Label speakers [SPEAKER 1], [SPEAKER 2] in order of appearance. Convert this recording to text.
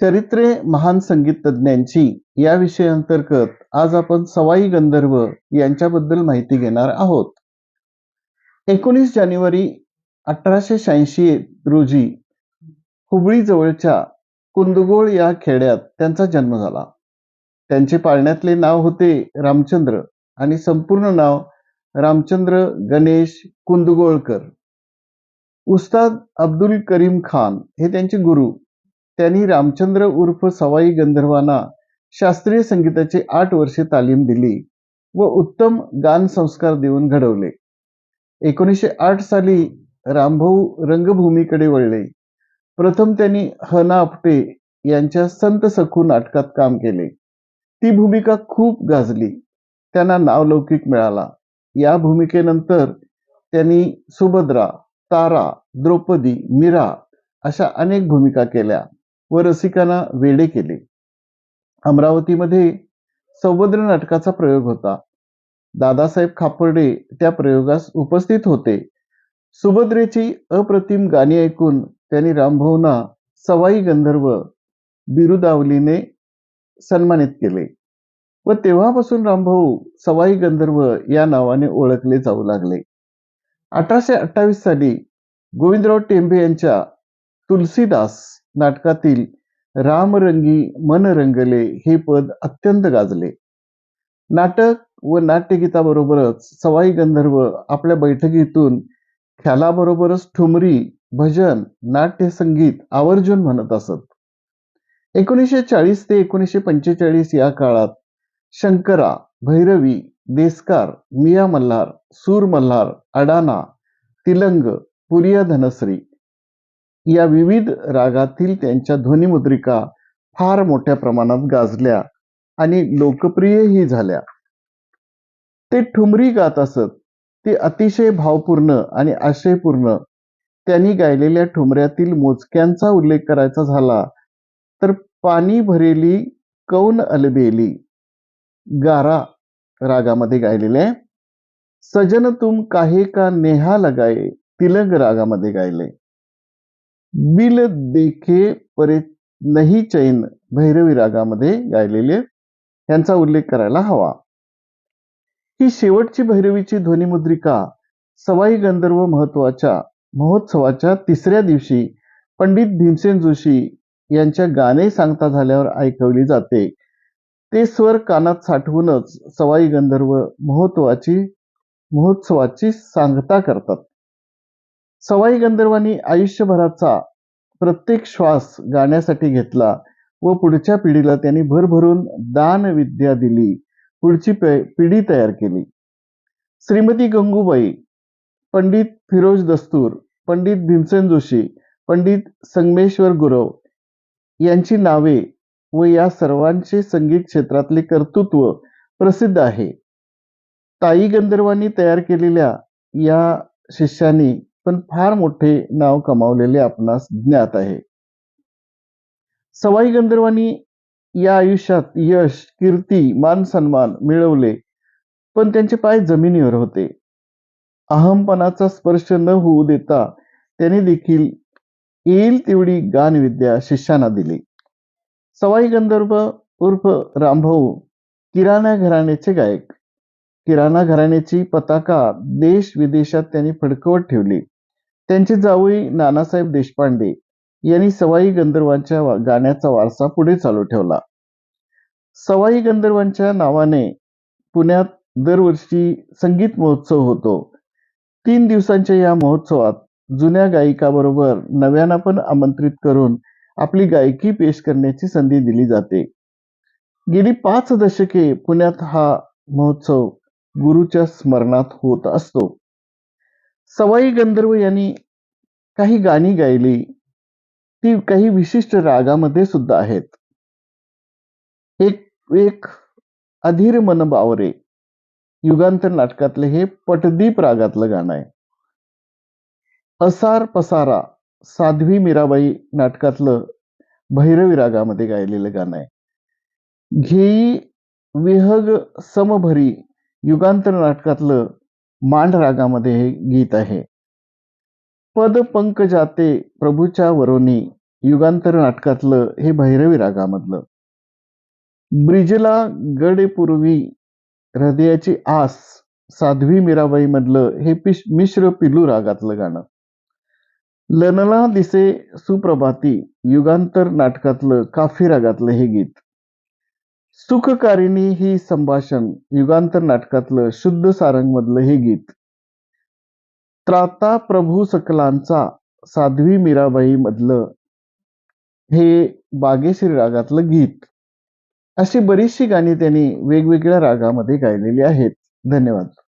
[SPEAKER 1] चरित्रे महान संगीत तज्ञांची या विषयांतर्गत आज आपण सवाई गंधर्व यांच्याबद्दल माहिती घेणार आहोत. एकोणीस जानेवारी अठराशे शहाऐंशी रोजी हुबळी जवळच्या कुंदगोळ या खेड्यात त्यांचा जन्म झाला. त्यांचे पाळण्यातले नाव होते रामचंद्र आणि संपूर्ण नाव रामचंद्र गणेश कुंदगोळकर. उस्ताद अब्दुल करीम खान हे त्यांचे गुरु त्यांनी रामचंद्र उर्फ सवाई गंधर्वांना शास्त्रीय संगीताची आठ वर्षे तालीम दिली व उत्तम गान संस्कार देऊन घडवले. एकोणीसशे आठ साली रामभाऊ रंगभूमीकडे वळले. प्रथम त्यांनी हना आपटे यांच्या संत सखू नाटकात काम केले. ती भूमिका खूप गाजली. त्यांना नावलौकिक मिळाला. या भूमिकेनंतर त्यांनी सुभद्रा तारा द्रौपदी मीरा अशा अनेक भूमिका केल्या. व रसिकांना वेडे केले. अमरावतीमध्ये सौभद्र नाटकाचा प्रयोग होता. दादासाहेब खापर्डे त्या प्रयोगास उपस्थित होते. सुभद्रेची अप्रतिम गाणी ऐकून त्यांनी रामभाऊना सवाई गंधर्व बिरुदावलीने सन्मानित केले व तेव्हापासून रामभाऊ सवाई गंधर्व या नावाने ओळखले जाऊ लागले. अठराशे अठ्ठावीस साली गोविंदराव टेंबे यांच्या तुलसीदास नाटकातील रामरंगी मन रंगले हे पद अत्यंत गाजले. नाटक व नाट्यगीताबरोबरच सवाई गंधर्व आपल्या बैठकीतून ख्यालाबरोबरच ठुमरी भजन नाट्यसंगीत आवर्जून म्हणत असत. एकोणीसशे चाळीस ते एकोणीसशे पंचेचाळीस या काळात शंकरा भैरवी देसकार मिया मल्हार सूर मल्हार अडाना तिलंग पुरिया धनश्री या विविध रागातील त्यांच्या ध्वनिमुद्रिका फार मोठ्या प्रमाणात गाजल्या आणि लोकप्रियही झाल्या. ते ठुमरी गात असत ते अतिशय भावपूर्ण आणि आशयपूर्ण. त्यांनी गायलेल्या ठुमऱ्यातील मोजक्यांचा उल्लेख करायचा झाला तर पाणी भरेली कौन अलबेली? गारा रागामध्ये गायलेले. सजन तुम काहे का नेहा लगाये तिलंग रागामध्ये गायले. बिल देखे परे नाही चैन भैरवी रागामध्ये गायलेले यांचा उल्लेख करायला हवा. ही शेवटची भैरवीची ध्वनिमुद्रिका सवाई गंधर्व महत्त्वाच्या महोत्सवाच्या तिसऱ्या दिवशी पंडित भीमसेन जोशी यांच्या गाणे सांगता झाल्यावर ऐकवली जाते. ते स्वर कानात साठवूनच सवाई गंधर्व महोत्सवाची महोत्सवाची सांगता करतात. सवाई गंधर्वांनी आयुष्यभराचा प्रत्येक श्वास गाण्यासाठी घेतला व पुढच्या पिढीला त्यांनी भरभरून दान विद्या दिली. पुढची पिढी तयार केली. श्रीमती गंगूबाई पंडित फिरोज दस्तूर पंडित भीमसेन जोशी पंडित संगमेश्वर गुरव यांची नावे व या सर्वांचे संगीत क्षेत्रातले कर्तृत्व प्रसिद्ध आहे. ताई गंधर्वांनी तयार केलेल्या या शिष्यांनी पण फार मोठे नाव कमावलेले आपणास ज्ञात आहे. सवाई गंधर्वांनी या आयुष्यात यश कीर्ती मान सन्मान मिळवले पण त्यांचे पाय जमिनीवर होते. अहमपणाचा स्पर्श न होऊ देता त्यांनी देखील येईल तेवढी गानविद्या शिष्यांना दिली. सवाई गंधर्व उर्फ रामभाऊ किराणा घराण्याचे गायक. किराणा घराण्याची पताका देश विदेशात त्यांनी फडकवत ठेवली. त्यांचे जावई नानासाहेब देशपांडे यांनी सवाई गंधर्वांच्या गाण्याचा वारसा पुढे चालू ठेवला. सवाई गंधर्वांच्या नावाने पुण्यात दरवर्षी संगीत महोत्सव होतो. तीन दिवसांच्या या महोत्सवात जुन्या गायिकाबरोबर नव्याना पण आमंत्रित करून आपली गायकी पेश करण्याची संधी दिली जाते. गेली पाच दशके पुण्यात हा महोत्सव गुरुच्या स्मरणात होत असतो. सवाई गंधर्व यांनी काही गाणी गायली ती काही विशिष्ट रागामध्ये सुद्धा आहेत. एक एक अधीर मन बावरे युगांतर नाटकातले हे पटदीप रागातलं गाणं आहे. असार पसारा साध्वी मीराबाई नाटकातलं भैरवी रागामध्ये गायलेलं गाणं आहे. घेई विहग समभरी युगांतर नाटकातलं मांड रागामध्ये हे गीत आहे. पद पंक जाते प्रभूच्या वरोनी युगांतर नाटकातलं हे भैरवी रागामधलं. ब्रिजला गडे पूर्वी हृदयाची आस साध्वी मीराबाई मधलं हे पिश मिश्र पिलू रागातलं गाणं. लनला दिसे सुप्रभाती युगांतर नाटकातलं काफी रागातलं हे गीत. सुखकारिणी ही संभाषण युगांतर नाटकातलं शुद्ध सारंग मधलं हे गीत. त्राता प्रभू सकलांचा साध्वी मीराबाई मधलं हे बागेश्री रागातलं गीत. अशी बरीचशी गाणी त्यांनी वेगवेगळ्या रागामध्ये गायलेली आहेत. धन्यवाद.